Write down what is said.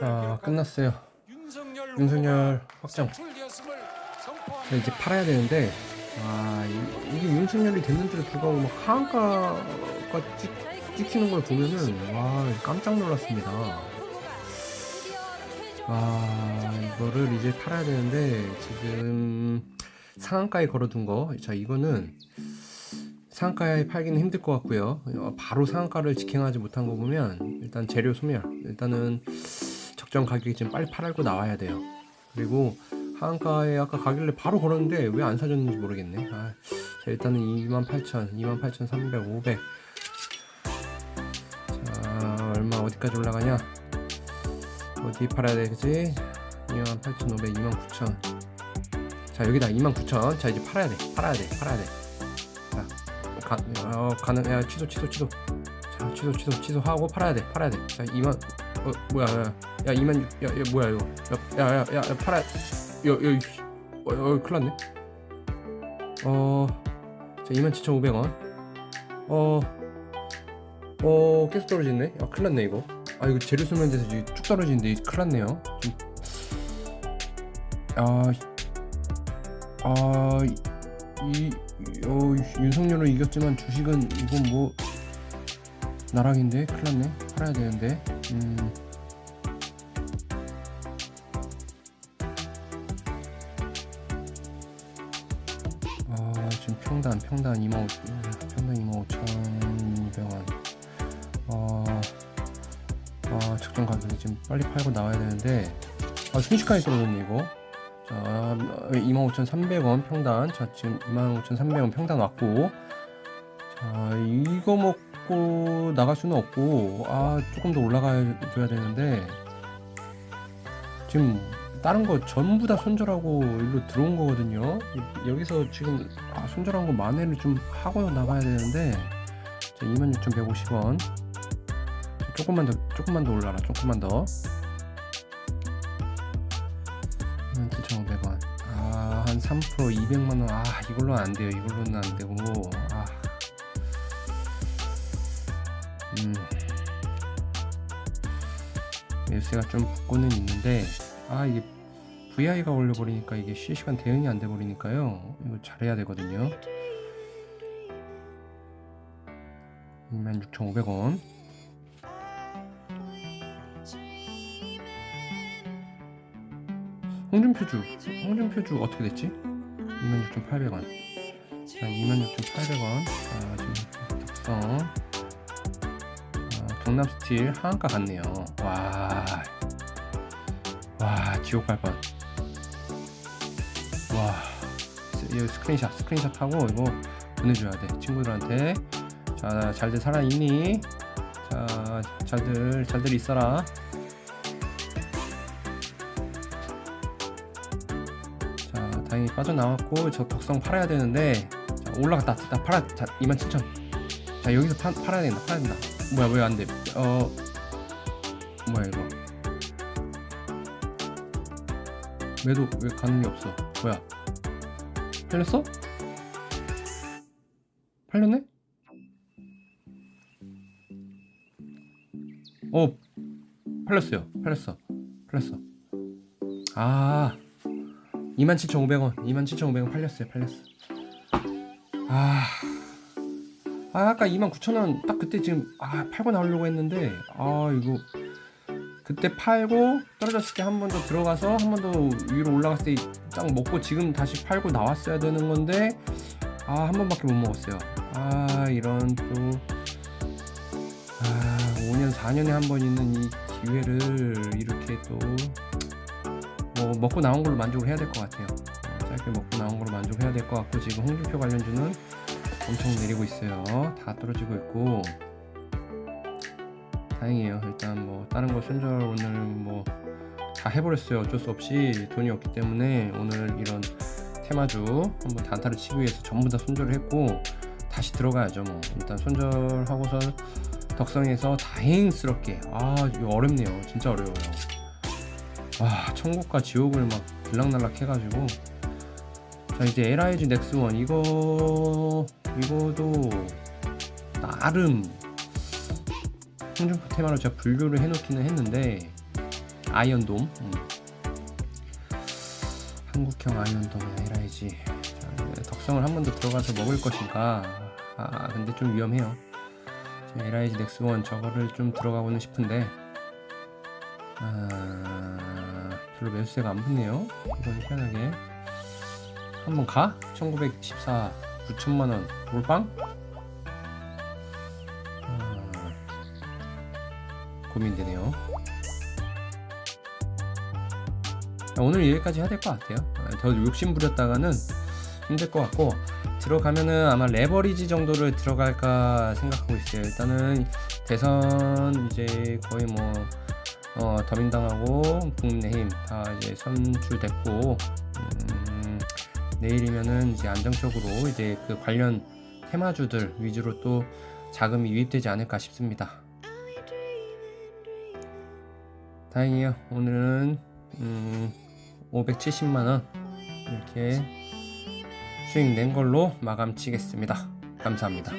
자 끝났어요. 윤석열, 확정. 자. 이제 팔아야 되는데 아 이, 게 윤석열이 됐는데도 불구하고 막 하한가가 찍, 찍히는 걸 보면은 와 깜짝 놀랐습니다. 아 이거를 이제 팔아야 되는데 지금 상한가에 걸어둔 거자 이거는 상한가에 팔기는 힘들 것 같고요 어, 바로 상한가를 직행하지 못한 거 보면 일단 재료 소멸 일단은 적정 가격이 지금 빨리 팔고 나와야 돼요 그리고 하한가에 아까 가길래 바로 걸었는데 왜 안 사줬는지 모르겠네 아, 자 일단은 28,000 28,300 500 자 얼마 어디까지 올라가냐 어디 팔아야 되지? 28,500, 29,000. 자, 여기다 29,000. 자, 이제 팔아야 돼. 팔아야 돼. 팔아야 돼. 자, 가, 어, 가능, 야, 취소, 취소, 취소. 자, 취소, 취소, 취소하고 팔아야 돼. 팔아야 돼. 자, 2만, 어, 뭐야, 야, 야, 2만, 야, 야, 뭐야, 이거. 야, 야, 야, 야, 야 팔아, 야, 야, 이씨. 어, 어, 큰일 났네. 어, 자, 27,500원. 어, 어, 계속 떨어지네. 아, 큰일 났네, 이거. 아 이거 재료 이제 쭉 떨어지는데 큰일 났네요 좀... 아... 아... 이... 어... 윤석열은 이겼지만 주식은 이건 뭐... 나락인데? 큰일 났네. 팔아야 되는데. 음... 아 지금 평단 평단 2만 5 평단 2만 5천 200원. 어... 아, 적정 가격이 지금 빨리 팔고 나와야 되는데. 아, 순식간에 떨어졌네 이거 자 25,300원 평단. 자 지금 25,300원 평단 왔고. 자 이거 먹고 나갈 수는 없고. 아 조금 더 올라가야 줘야 되는데. 지금 다른 거 전부 다 손절하고 일로 들어온 거거든요. 이- 여기서 지금 아, 손절한 거 만회를 좀 하고 나가야 되는데. 자 26,150원. 조금만 더 조금만 더 올라라. 조금만 더 27,500원. 아 한 3% 200만원. 아 이걸로 안 돼요. 이걸로는 안 되고. 아. 음. 열쇠가 좀 붙고는 있는데 아 이게 VI가 올려버리니까 이게 실시간 대응이 안 돼버리니까요. 이거 잘해야 되거든요. 26,500원 홍준표주 홍준표주 어떻게 됐지? 26,800원 자 26,800원 자 지금 특성 아, 경남스틸 하한가 같네요 와, 와 지옥 갈 뻔. 와, 스- 이거 스크린샷, 스크린샷 하고 이거 보내줘야 돼 친구들한테. 자, 잘들 살아있니? 자, 잘들 잘들 있어라. 다행히 빠져나왔고 저 덕성 팔아야 되는데 자, 올라갔다. 다 팔아. 자, 27,000. 자, 여기서 파, 팔아야 된다. 팔아야 된다. 뭐야, 뭐야 안 돼. 어, 뭐야 이거. 매도 왜 가는 게 없어? 뭐야? 팔렸어? 팔렸네? 어, 팔렸어요. 팔렸어. 팔렸어. 아, 27,500원. 27,500원 팔렸어요. 팔렸어. 아, 아 아까 29,000원 딱 그때 지금 아 팔고 나오려고 했는데 아 이거 그때 팔고 떨어졌을 때 한 번 더 들어가서 한 번 더 위로 올라갔을 때 딱 먹고 지금 다시 팔고 나왔어야 되는 건데 아 한 번밖에 못 먹었어요. 아 이런 또 아, 5년 4년에 한 번 있는 이 기회를 이렇게 또 뭐 먹고 나온 걸로 만족을 해야 될 것 같아요. 어, 짧게 먹고 나온 걸로 만족해야 될 것 같고 지금 홍준표 관련주는 엄청 내리고 있어요. 다 떨어지고 있고 다행이에요. 일단 뭐 다른 거 손절 오늘 뭐 다 해버렸어요. 어쩔 수 없이 돈이 없기 때문에 오늘 이런 테마주 한번 단타를 치기 위해서 전부 다 손절을 했고 다시 들어가야죠. 뭐 일단 손절하고서 덕성에서 다행스럽게 아 이거 어렵네요. 진짜 어려워요. 와 천국과 지옥을 막 들락날락 해가지고. 자 이제 LIG 넥스원 이거 이거도 나름 홍준표 테마로 제가 분류를 해놓기는 했는데 아이언돔? 음. 한국형 아이언돔 LIG 자, 네, 덕성을 한 번 더 들어가서 먹을 것인가? 아 근데 좀 위험해요. LIG 넥스원 저거를 좀 들어가고는 싶은데 아 별로 매수세가 안 붙네요. 이건 희한하게. 한번 가? 1914 9천만원. 몰빵? 아, 고민되네요. 자, 오늘 여기까지 해야 될 것 같아요. 아, 더 욕심 부렸다가는 힘들 것 같고 들어가면은 아마 레버리지 정도를 들어갈까 생각하고 있어요. 일단은 대선 이제 거의 뭐 어, 더민당하고 국민의힘 다 이제 선출됐고 음, 내일이면은 이제 안정적으로 이제 그 관련 테마주들 위주로 또 자금이 유입되지 않을까 싶습니다. 다행이에요. 오늘은 음, 570만 원 이렇게 수익 낸 걸로 마감 치겠습니다. 감사합니다.